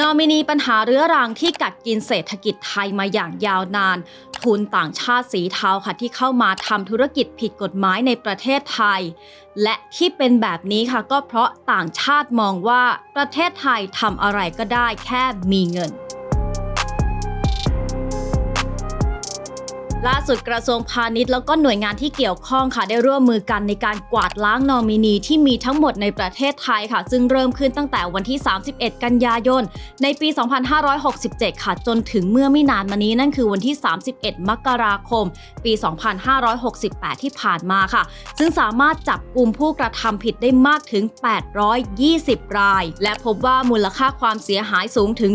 นอมินีปัญหาเรื้อรังที่กัดกินเศรษฐกิจไทยมาอย่างยาวนาน ทุนต่างชาติสีเทาค่ะที่เข้ามาทำธุรกิจผิดกฎหมายในประเทศไทย และที่เป็นแบบนี้ค่ะก็เพราะต่างชาติมองว่าประเทศไทยทำอะไรก็ได้แค่มีเงิน ล่าสุดกระทรวงพาณิชย์แล้วก็หน่วยงานที่เกี่ยวข้องค่ะ ได้ร่วมมือกันในการกวาดล้างนอมินีที่มีทั้งหมดในประเทศไทยค่ะ ซึ่งเริ่มขึ้นตั้งแต่วันที่ 31 กันยายน ในปี 2567 ค่ะ จนถึงเมื่อไม่นานมานี้นั่นคือวันที่ 31 มกราคม ปี 2568 ที่ผ่านมาค่ะ ซึ่งสามารถจับกลุ่มผู้กระทำผิดได้มากถึง 820 ราย และพบว่ามูลค่าความเสียหายสูงถึง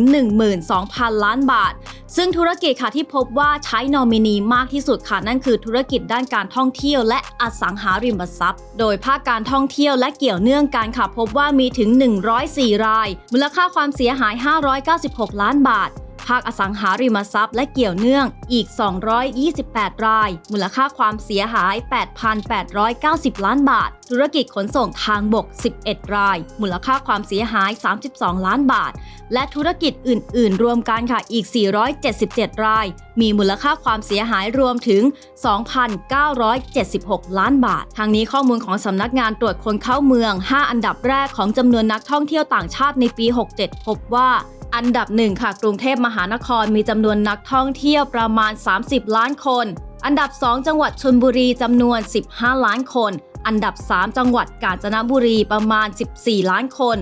12,000 ล้านบาท ซึ่งธุรกิจค่ะที่พบว่าใช้นอมินีมาากที่สุดค่ะ นั่นคือธุรกิจด้านการท่องเที่ยวและอสังหาริมทรัพย์ โดยภาคการท่องเที่ยวและเกี่ยวเนื่องกันค่ะ พบว่ามีถึง 104 ราย มูลค่าความเสียหาย 596 ล้านบาท ภาคอสังหาริมทรัพย์และเกี่ยวเนื่องอีก 228 ราย มูลค่าความเสียหาย 8,890 ล้านบาท ธุรกิจขนส่งทางบก 11 ราย มูลค่าความเสียหาย 32 ล้านบาท และธุรกิจอื่น ๆ รวมกันค่ะอีก 477 ราย มีมูลค่าความเสียหายรวมถึง 2,976 ล้านบาท ทางนี้ข้อมูลของสำนักงานตรวจคนเข้าเมือง 5 อันดับแรกของจำนวนนักท่องเที่ยวต่างชาติในปี 67 พบว่า อันดับหนึ่งค่ะกรุงเทพมหานครมีจำนวนนักท่องเที่ยวประมาณ 30 ล้านคน อันดับ 2 จังหวัดชนบุรีจำนวน 15 ล้านคน อันดับ 3 จังหวัดกาญจนบุรีประมาณ 14 ล้านคน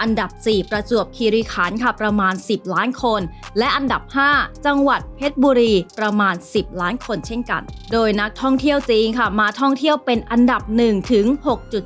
อันดับ 4 ประจวบคีรีขันธ์ค่ะประมาณ 10 ล้านคน และอันดับ 5 จังหวัดเพชรบุรีประมาณ 10 ล้านคนเช่นกัน โดยนักท่องเที่ยวจีนค่ะมาท่องเที่ยวเป็นอันดับ1ถึง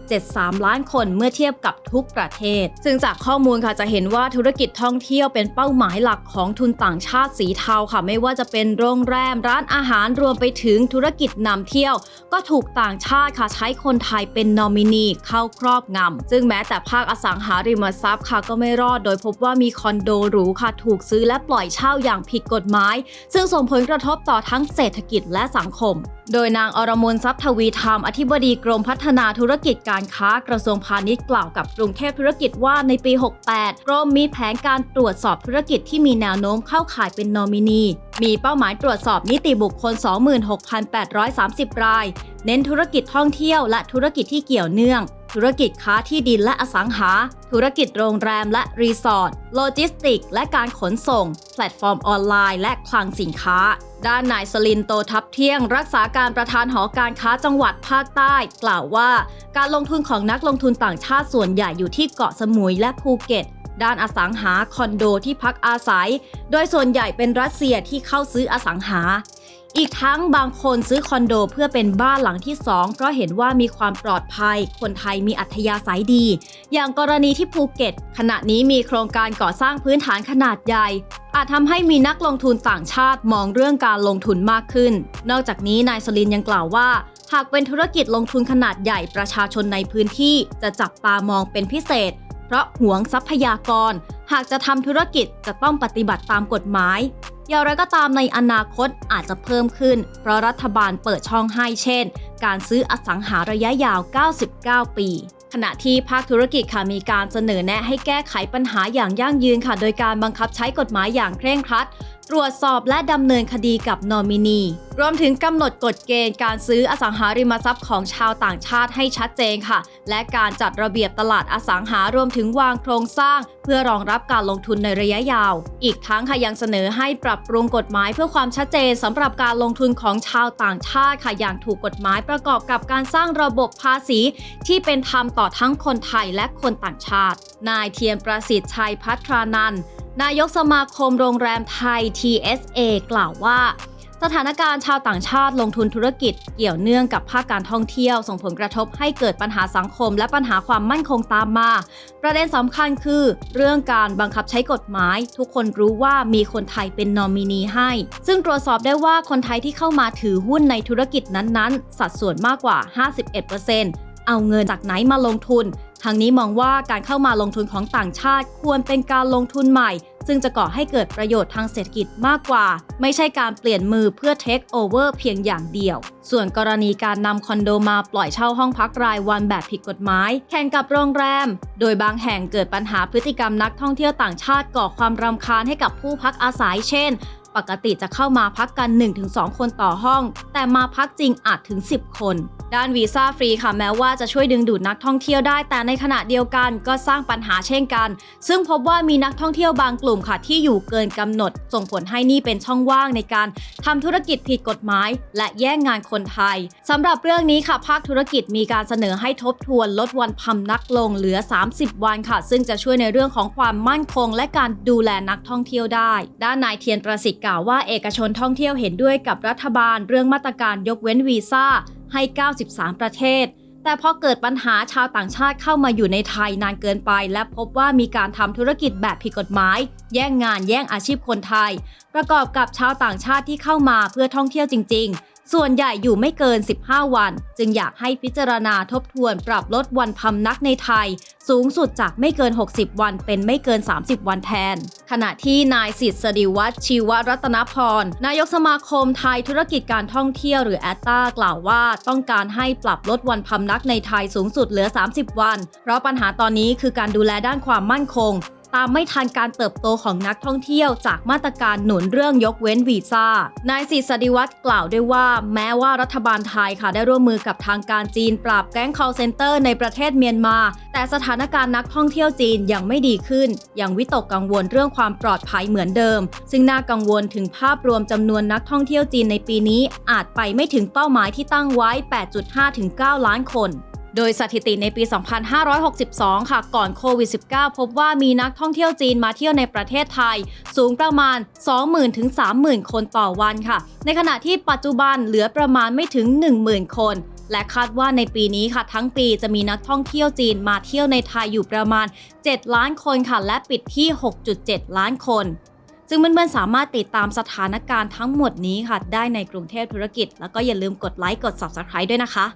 6.73 ล้านคนเมื่อเทียบกับทุกประเทศ ซึ่งจากข้อมูลค่ะจะเห็นว่าธุรกิจท่องเที่ยวเป็นเป้าหมายหลักของทุนต่างชาติสีเทาค่ะไม่ว่าจะเป็นโรงแรมร้านอาหารรวมไปถึงธุรกิจนำเที่ยว ก็ถูกต่างชาติค่ะใช้คนไทยเป็นนอมินีเข้าครอบงำซึ่งแม้แต่ภาคอสังหาริมทรัพย์ค่ะก็ไม่รอด โดยพบว่ามีคอนโดหรูค่ะถูกซื้อและปล่อยเช่าอย่างผิดกฎหมาย ซึ่งส่งผลกระทบต่อทั้งเศรษฐกิจและสังคม โดยนางอรมนทรัพย์ทวีธรรมอธิบดีกรมพัฒนาธุรกิจการค้ากระทรวงพาณิชย์กล่าวกับกรุงเทพธุรกิจว่าในปี 68 กรมมีแผนการตรวจสอบธุรกิจที่มีแนวโน้มเข้าข่ายเป็นนอมินี มีเป้าหมายตรวจสอบนิติบุคคล 26,830 ราย เน้นธุรกิจท่องเที่ยวและธุรกิจที่เกี่ยวเนื่อง ธุรกิจค้าที่ดินและอสังหา ธุรกิจโรงแรมและรีสอร์ท โลจิสติก และการขนส่ง แพลตฟอร์มออนไลน์ และคลังสินค้า ด้านนายสลินโตทับเที่ยง รักษาการประธานหอการค้าจังหวัดภาคใต้ กล่าวว่า การลงทุนของนักลงทุนต่างชาติส่วนใหญ่อยู่ที่เกาะสมุยและภูเก็ต ด้านอสังหาคอนโดที่พักอาศัย โดยส่วนใหญ่เป็นรัสเซียที่เข้าซื้ออสังหา อีกทั้งบางคนซื้อคอนโดเพื่อเป็นบ้านหลังที่2เพราะเห็นว่ามีความปลอดภัย คนไทยมีอัธยาศัยดี อย่างกรณีที่ภูเก็ต ขณะนี้มีโครงการก่อสร้างพื้นฐานขนาดใหญ่อาจทำให้มีนักลงทุนต่างชาติมองเรื่องการลงทุนมากขึ้น นอกจากนี้นายสลินยังกล่าวว่า หากเป็นธุรกิจลงทุนขนาดใหญ่ประชาชนในพื้นที่จะจับตามองเป็นพิเศษ เพราะหวงทรัพยากร หากจะทำธุรกิจจะต้องปฏิบัติตามกฎหมาย อย่างไรก็ตามในอนาคตอาจจะเพิ่มขึ้น เพราะรัฐบาลเปิดช่องให้เช่น การซื้ออสังหาระยะยาว 99 ปีขณะที่ภาคธุรกิจค่ะมีการเสนอแนะให้แก้ไขปัญหาอย่างยั่งยืนค่ะ โดยการบังคับใช้กฎหมายอย่างเคร่งครัด ตรวจสอบและดำเนินคดีกับนอมินี รวมถึงกำหนดกฎเกณฑ์การซื้ออสังหาริมทรัพย์ของชาวต่างชาติให้ชัดเจนค่ะ และการจัดระเบียบตลาดอสังหารวมถึงวางโครงสร้าง เพื่อรองรับการลงทุนในระยะยาว อีกทั้งค่ะยังเสนอให้ปรับปรุงกฎหมายเพื่อความชัดเจนสำหรับการลงทุนของชาวต่างชาติค่ะอย่างถูกกฎหมายประกอบกับการสร้างระบบภาษี ที่เป็นธรรมต่อทั้งคนไทยและคนต่างชาติ นายเทียนประสิทธิ์ชัยพัทรานันท์ นายกสมาคมโรงแรมไทย TSA กล่าวว่า สถานการณ์ชาวต่างชาติลงทุนธุรกิจเกี่ยวเนื่องกับภาคการท่องเที่ยว ส่งผลกระทบให้เกิดปัญหาสังคมและปัญหาความมั่นคงตามมา ประเด็นสำคัญคือ เรื่องการบังคับใช้กฎหมาย ทุกคนรู้ว่ามีคนไทยเป็นนอมินีให้ ซึ่งตรวจสอบได้ว่าคนไทยที่เข้ามาถือหุ้นในธุรกิจนั้นๆ สัดส่วนมากกว่า 51%เอาเงินจากไหนมาลงทุน ทางนี้มองว่าการเข้ามาลงทุนของต่างชาติควรเป็นการลงทุนใหม่ ซึ่งจะก่อให้เกิดประโยชน์ทางเศรษฐกิจมากกว่า ไม่ใช่การเปลี่ยนมือเพื่อเทคโอเวอร์เพียงอย่างเดียว ส่วนกรณีการนำคอนโดมาปล่อยเช่าห้องพักรายวันแบบผิดกฎหมาย แข่งกับโรงแรม โดยบางแห่งเกิดปัญหาพฤติกรรมนักท่องเที่ยวต่างชาติก่อความรำคาญให้กับผู้พักอาศัยเช่น ปกติจะเข้ามาพักกัน 1-2 คนต่อห้อง แต่มาพักจริงอาจถึง 10 คน ด้านวีซ่าฟรีค่ะแม้ว่าจะช่วยดึงดูดนักท่องเที่ยวได้ แต่ในขณะเดียวกันก็สร้างปัญหาเช่นกัน ซึ่งพบว่ามีนักท่องเที่ยวบางกลุ่มค่ะที่อยู่เกินกำหนด ส่งผลให้นี่เป็นช่องว่างในการทำธุรกิจผิดกฎหมาย และแย่งงานคนไทยสำหรับเรื่องนี้ค่ะภาคธุรกิจมีการเสนอให้ทบทวนลดวันพำนักลงเหลือ 30 วันค่ะ ซึ่งจะช่วยในเรื่องของความมั่นคง และการดูแลนักท่องเที่ยวได้ ด้านนายเทียนประสิทธิ์กล่าวว่าเอกชนท่องเที่ยวเห็นด้วยกับรัฐบาลเรื่องมาตรการยกเว้นวีซ่าให้ 93 ประเทศ แต่พอเกิดปัญหาชาวต่างชาติเข้ามาอยู่ในไทยนานเกินไป และพบว่ามีการทำธุรกิจแบบผิดกฎหมาย แย่งงานแย่งอาชีพคนไทย ประกอบกับชาวต่างชาติที่เข้ามาเพื่อท่องเที่ยวจริง ส่วนใหญ่อยู่ไม่เกิน 15 วัน จึงอยากให้พิจารณาทบทวนปรับลดวันพำนักในไทย สูงสุดจากไม่เกิน 60 วันเป็นไม่เกิน 30 วันแทน ขณะที่นายสิทธิสดิวัฒน์ชีวรัตนพร นายกสมาคมไทยธุรกิจการท่องเที่ยวหรือแอตตากล่าวว่าต้องการให้ปรับลดวันพำนักในไทยสูงสุดเหลือ 30 วัน เพราะปัญหาตอนนี้คือการดูแลด้านความมั่นคง ตามไม่ทันการเติบโตของนักท่องเที่ยวจากมาตรการหนุนเรื่องยกเว้นวีซ่า นายศิษดิวัฒน์กล่าวด้วยว่า แม้ว่ารัฐบาลไทยค่ะได้ร่วมมือกับทางการจีน ปราบแก๊ง call center ในประเทศเมียนมา แต่สถานการณ์นักท่องเที่ยวจีนยังไม่ดีขึ้น ยังวิตกกังวลเรื่องความปลอดภัยเหมือนเดิม ซึ่งน่ากังวลถึงภาพรวมจำนวนนักท่องเที่ยวจีนในปีนี้ อาจไปไม่ถึงเป้าหมายที่ตั้งไว้ 8.5-9 ล้านคน โดยสถิติในปี 2562 ค่ะ ก่อนโควิด -19 พบว่ามีนักท่องเที่ยวจีนมาเที่ยวในประเทศไทย สูงประมาณ 20,000ถึง30,000 คนต่อวันค่ะ ในขณะที่ปัจจุบันเหลือประมาณไม่ถึง 10,000 คน และคาดว่าในปีนี้ค่ะ ทั้งปีจะมีนักท่องเที่ยวจีนมาเที่ยวในไทยอยู่ประมาณ 7 ล้านคนค่ะ และปิดที่ 6.7 ล้านคนซึ่งเพื่อนๆสามารถติดตามสถานการณ์ทั้งหมดนี้ค่ะ ได้ในกรุงเทพธุรกิจ แล้วก็อย่าลืมกดไลค์กด Subscribe ด้วยนะคะ